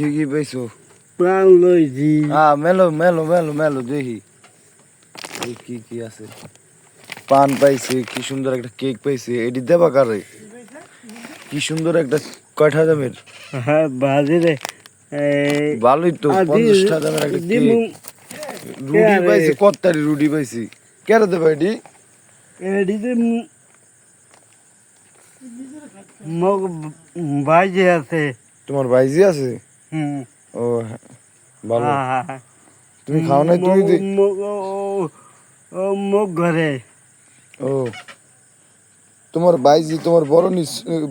কি কি পাইছো? লইছি হ্যাঁ মেলো মেলো মেলো মেলো দেখি। কি কি আছে? পান পাইছে কি সুন্দর একটা কেক পাইছে। এটি দেবা কারে কি সুন্দর একটা কয়টা দামের। হ্যাঁ বাজে রে ভালোই তো পঞ্চাশটা দামের একটা কেক। রুটি পাইছে কত্তারি রুটি পাইছি। কেন দেবা এটি এডিতে মু- মগ আছে। তোমার ভাইজি আছে? ও হ্যাঁ, ভালো হ্যাঁ। তুমি খাও নাই তুমি ও মুখ ঘরে। ও। তোমার ভাইজি তোমার বড় নি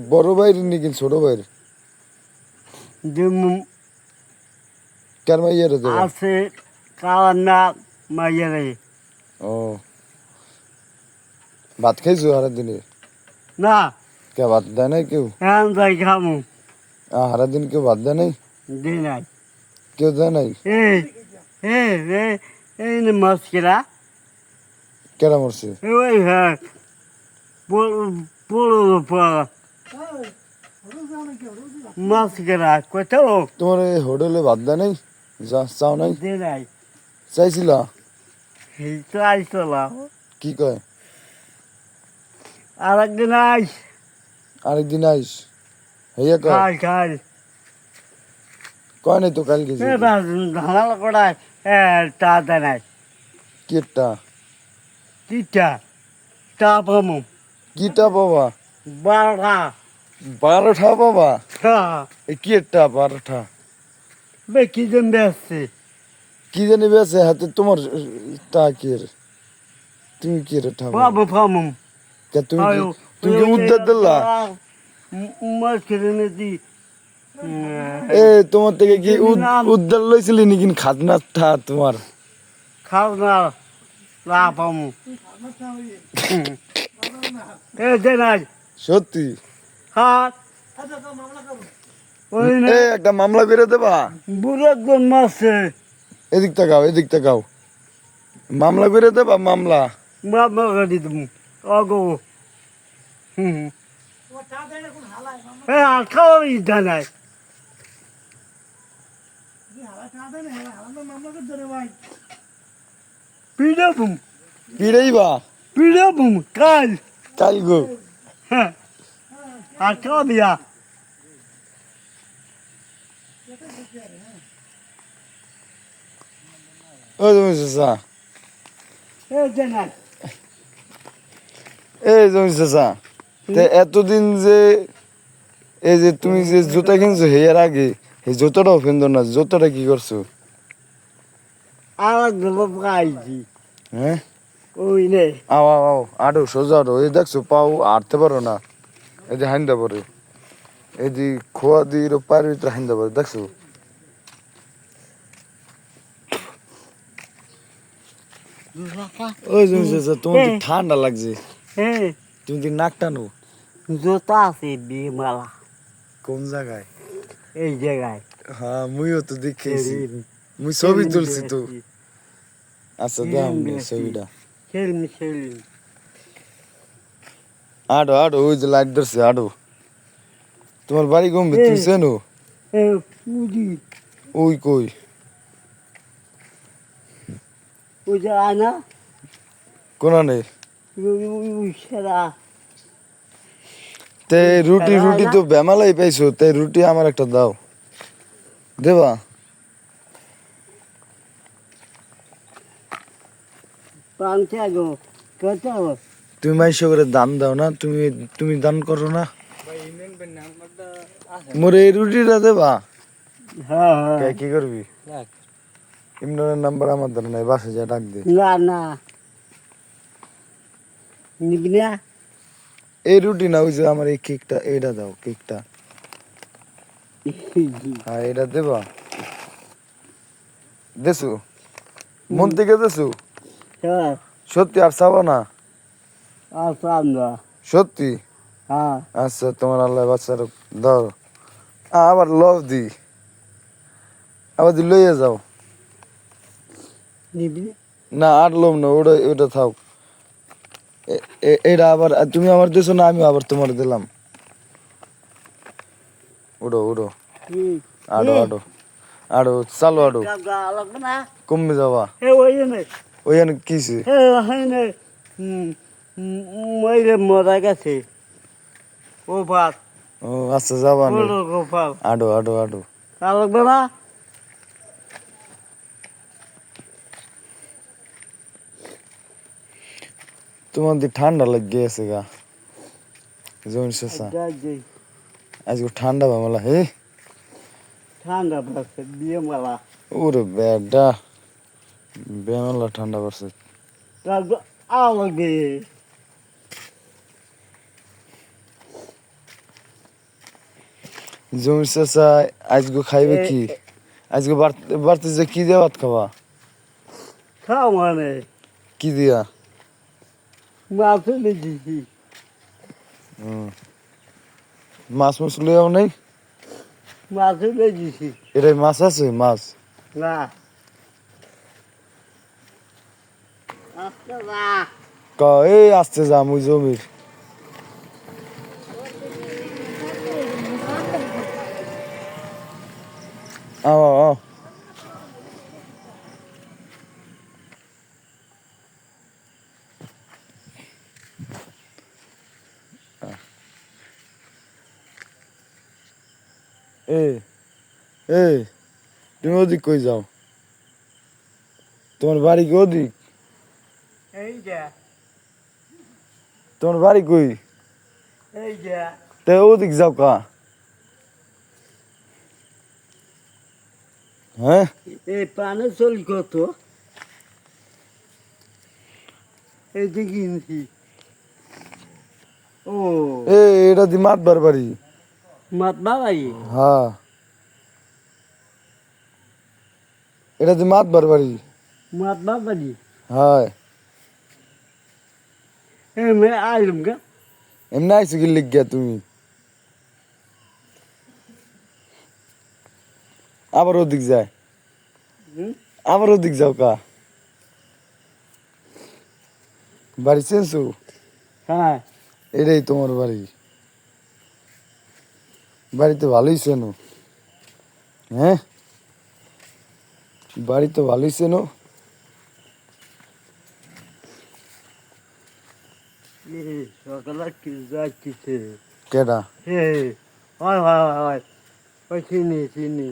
বড় ভাইয়ের নাকি ছোট ভাইয়ের? যে কার মাইয়ারে দেবা? আছে কালা না মাইয়ারে। ও। ভাত খাইছো হারা দিনে না। কে ভাত দেয় নাই কেউ? হ্যাঁ যাই খামু। আ, হারা দিন কেউ ভাত দেয় নাই? দি নাই। কেউ দেয় নাই? এই এই এই এই নে মাছকিরা কেরা। মরছে? ওই হ্যাঁ পুরো পড়া মাছকিরা কোথাও তোমার এই হোটেলে ভাত দেয় নাই? যা চাও নাই? দি নাই। চাইছিলা? এই তো আইসলা। কি কয়? আর একদিন আইস। আরেকদিন আইস। হইয়া কয়? খাই খাই। কয় নাই তো কালকে যে। এটা ধানাল কড়াই এ টা দেয় কিটা? তিনটা টা পামু কিটা বাবা বারোটা। বারোটা বাবা হ্যাঁ এই কি বারোটা? বে কি জন বেসছে কি জানি বেছে হাতে তোমার টা কি এর? তুমি কি রে ঠাকুর পামু পামু কে তুমি তুমি উদ্ধার দিলা? মাছ খেলে এ তোমার থেকে কি উদ্ধার লইছিলি নাকি খাজনা থা তোমার? খাও না পামু। এ দে নাই। সত্যি? না এ একটা মামলা করে দেবা? বুড়ো জন মাসে এদিক তাকাও এদিক তাকাও। মামলা করে দেবা মামলা? বাবা গাড়ি তুমি অগো। হুম। এ আর খাওয়া নাই। পিড়ে পিড়াইবা? পিড়ে কাল। কাল গো। হ্যাঁ। আর এই চাচা এতদিন যে এই যে তুমি যে জুতা কিনছো হেয়ার আগে এই জুতোটাও ফেন্দো না জুতোটা কি করছ? আর দেবো খাইছি হ্যাঁ? ওই নে। আও আও আও আডো সোজা আডো এই দেখছ পাও আটতে পারো না। এই যে হাইন্দা পরে। এই যে খোয়া দিয়ে পায়ের ভিতরে হাইন্দা পরে দেখছ? ওই তুমি তোমার তো ঠান্ডা লাগছে। হ্যাঁ। তুমি নাক টানো। জোতা আছে বিমালা। কোন জায়গায়? এই জায়গায়। হ্যাঁ মুইও তো দেখেছি। মুই ছবি তুলছি তো। আচ্ছা দাম ছবিটা খেলমি খেলমি। আডো আডো ওই যে লাইট ধরছে আডো। তোমার বাড়ি কমবে তুমি। চেনো এ পুজি। ওই কই? ওই যে আনা? কোনানে ওই সেরা। তে রুটি রুটি তো বেমালাই পাইছো তে রুটি আমার একটা দাও। দেবা? তুমি মাইশো করে দান দাও না তুমি তুমি দান করো না। মোরে এই রুটিটা দেবা? হ্যাঁ হ্যাঁ। কি করবি? ইমরানের নাম্বার আমার ধরে নাই বাসে যা ডাক দে। না না। নিবি না? এই রুটি না ওই যে আমার এই কেকটা এইটা দাও কেকটা। হ্যাঁ এটা দেবা? দেসু? মন থেকে দেসু? হ্যাঁ। সত্যি আর চাবো না? সত্যি? হ্যাঁ। আচ্ছা তোমার আল্লাহ বাচ্চার দাও। আবার লভ দি। আবার দি লইয়া যাও। না আর লোভ না ওটা ওটা থাক। এটা আবার তুমি আমার দিছো না আমি আবার তোমার দিলাম। উড়ো উড়ো। হুম। আডো আডো। চালো লাগবে কমবে যাওয়া। ওই কিছে নে। মরে গেছে। ও ভাত ও আচ্ছা যাবা আডো আডো আডো। লাগবে না? তোমার দি ঠান্ডা লাগে গেছে গা। জমির শেষা। আজকে ঠান্ডা বামলা হে? ঠান্ডা পড়ছে বিয়ে মালা। ওরে বেডা বেমালা ঠান্ডা আর লাগবে জমির শেষা আজকে খাইবে কি? আজকে বাড়তে যে কি দিয়ে ভাত খাবা? খাও মানে। কি দিয়া? মাছ দিছি। হুম। মাছ মাছ লইয়াও নাই? মাছ দিছি। এটাই মাছ আছে মাছ? না। ক এই আসতে যা মুই জমির। আও এই এই তুমি ওদিক কই যাও? তোমার বাড়ি কি ওদিক? এই যে। তোমার বাড়ি কই? এই যে। তে ওদিক যাও কা। হ্যাঁ? এই পানে চল কত এই যে কিনছি ও। এ এটা দি মাতবার বাড়ি। মাত বাবাই হ্যাঁ এটা দি মাতবার বাড়ি মাত বাবাই হ্যাঁ এ মে আইলুম গা এমনি আইসো কি লিখ গিয়া তুমি আবার ওদিক যায় হুম? আবার ওদিক যাও কা বাড়ি চেনছো হ্যাঁ এটাই তোমার বাড়ি বাড়িতে ভালোই চেনো। হ্যাঁ? বাড়ি তো ভালোই চেনো। সকালে কি যাচ্ছিছে কেডা? হয় হয় হয় হয় ওই চিনি চিনি।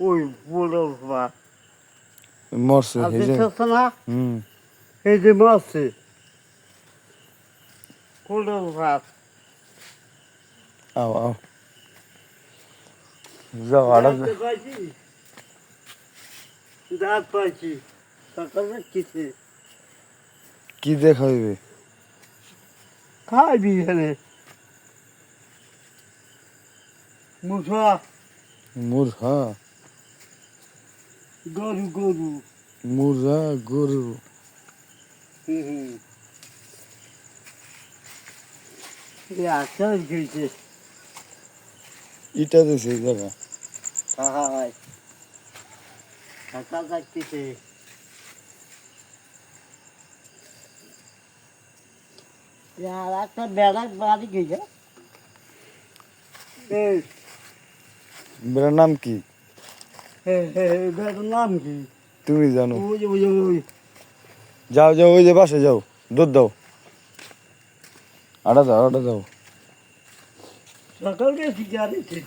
ওই বুড়ো বা মরছে না? হুম। এই যে মারছে। বুড়ো ভাত আও আও। দাঁত পাইছি। সকালে কিছে কি দেখাইবে খাইবি? এখানে। মুসা। মুরহা গরু গরু। মুরহা গরু। ইটা দিছে এই জায়গা হাই সকাল থাকতেছে আর একটা বেড়া বাড়ি গেছে এই নাম কি বেড়ার নাম কি তুমি জানো ওই যে ওই যাও যাও ওই যে বাসে যাও দুধ দাও আটা দাও আটা দাও সকাল গেছি কি আর এসে